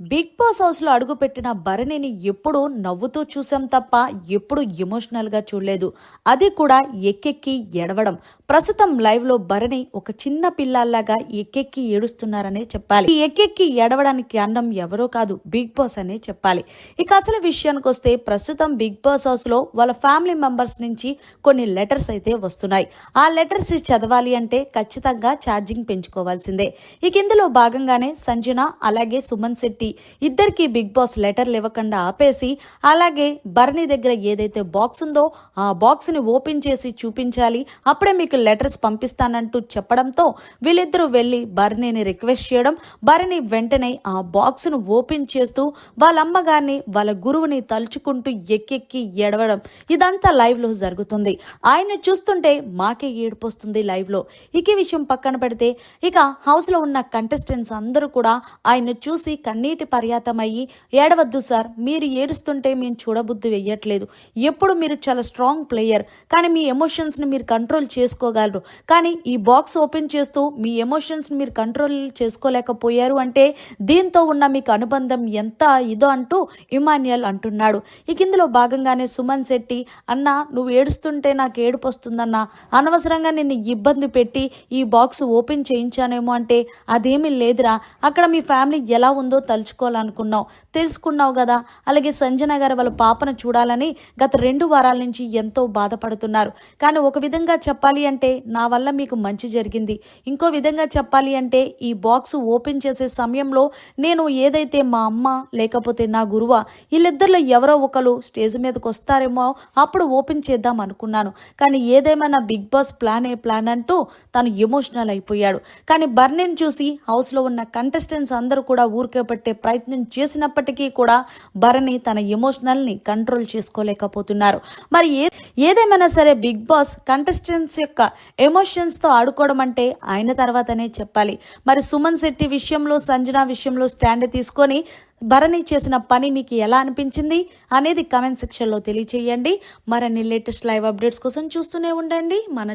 Big boss హౌస్లో అడుగుపెట్టిన భరణిని ఎప్పుడూ నవ్వుతూ చూసాం తప్ప ఎప్పుడు ఎమోషనల్గా చూడలేదు. అది కూడా ఎక్కెక్కి ఎడవడం ప్రస్తుతం లైవ్లో భరణి ఒక చిన్న పిల్లల్లాగా ఎక్కెక్కి ఏడుస్తున్నారనే చెప్పాలి. ఈ ఎక్కెక్కి ఎడవడానికి అన్నం ఎవరో కాదు బిగ్ బాస్ అనే చెప్పాలి. ఇక అసలు విషయానికి వస్తే ప్రస్తుతం బిగ్ బాస్ హౌస్లో వాళ్ళ ఫ్యామిలీ మెంబర్స్ నుంచి కొన్ని లెటర్స్ అయితే వస్తున్నాయి. ఆ లెటర్స్ చదవాలి అంటే ఖచ్చితంగా ఛార్జింగ్ పెంచుకోవాల్సిందే. ఇక ఇందులో భాగంగానే సంజన అలాగే సుమన్ శెట్టి ఇద్దరికి బిగ్ బాస్ లెటర్లు ఇవ్వకుండా ఆపేసి అలాగే భరణి దగ్గర ఏదైతే బాక్స్ ఉందో ఆ బాక్స్ని ఓపెన్ చేసి చూపించాలి. అప్పుడే మీకు లెటర్స్ పంపిస్తానంటూ చెప్పడంతో వీళ్ళిద్దరూ వెళ్ళి భరణిని రిక్వెస్ట్ చేయడం భరణి వెంటనే ఆ బాక్స్ను ఓపెన్ చేస్తూ వాళ్ళ అమ్మగారిని వాళ్ళ గురువుని తలుచుకుంటూ ఎక్కెక్కి ఎడవడం ఇదంతా లైవ్లో జరుగుతుంది. ఆయన చూస్తుంటే మాకే ఏడుపు వస్తుంది లైవ్లో. ఇక విషయం పక్కన పెడితే ఇక హౌస్లో ఉన్న కంటెస్టెంట్స్ అందరూ కూడా ఆయన చూసి కన్నీటి పర్యాతమయ్యి ఏడవద్దు సార్ మీరు ఏడుస్తుంటే మేము చూడబుద్ధి వెయ్యట్లేదు. ఎప్పుడు మీరు చాలా స్ట్రాంగ్ ప్లేయర్ కానీ మీ ఎమోషన్స్ని మీరు కంట్రోల్ చేసుకోగలరు. కానీ ఈ బాక్స్ ఓపెన్ చేస్తూ మీ ఎమోషన్స్ని మీరు కంట్రోల్ చేసుకోలేకపోయారు అంటే దీంతో ఉన్న మీకు అనుబంధం ఎంత ఇదో అంటూ ఇమాన్యుయల్ అంటున్నాడు. ఇక ఇందులో భాగంగానే సుమన్ శెట్టి అన్న నువ్వు ఏడుస్తుంటే నాకు ఏడుపు వస్తుందన్న. అనవసరంగా నిన్ను ఇబ్బంది పెట్టి ఈ బాక్స్ ఓపెన్ చేయించానేమో అంటే అదేమీ లేదురా. అక్కడ మీ ఫ్యామిలీ ఎలా ఉందో తలుచుకోవాలనుకున్నావు. తెలుసుకున్నావు కదా. అలాగే సంజన గారు వాళ్ళ పాపను చూడాలని గత రెండు వారాల నుంచి ఎంతో బాధపడుతున్నారు. కానీ ఒక విధంగా చెప్పాలి అంటే నా వల్ల మీకు మంచి జరిగింది. ఇంకో విధంగా చెప్పాలి అంటే ఈ బాక్స్ ఓపెన్ చేసే సమయంలో నేను ఏదైతే మా అమ్మ లేకపోతే నా గురువ వీళ్ళిద్దరిలో ఎవరో ఒకరు స్టేజ్ మీదకి వస్తారేమో అప్పుడు ఓపెన్ చేద్దాం అనుకున్నాను. కానీ ఏదేమైనా Bigg Boss plan A plan అంటూ తను ఎమోషనల్ అయిపోయాడు. కానీ బర్నెన్ చూసి హౌస్లో ఉన్న కంటెస్టెంట్స్ అందరూ కూడా ఊరికే పట్టే ప్రయత్నం చేసినప్పటికీ కూడా భరణి తన ఎమోషనల్ని కంట్రోల్ చేసుకోలేకపోతున్నారు. మరి ఏ ఏదేమైనా సరే బిగ్ బాస్ కంటెస్టెంట్స్ యొక్క ఎమోషన్స్తో ఆడుకోవడం అంటే ఆయన తర్వాతనే చెప్పాలి. మరి సుమన్ శెట్టి విషయంలో సంజన విషయంలో స్టాండ్ తీసుకొని భరణి చేసిన పని మీకు ఎలా అనిపించింది అనేది కమెంట్ సెక్షన్లో తెలియచేయండి. మరిన్ని లేటెస్ట్ లైవ్ అప్డేట్స్ కోసం చూస్తూనే ఉండండి. మన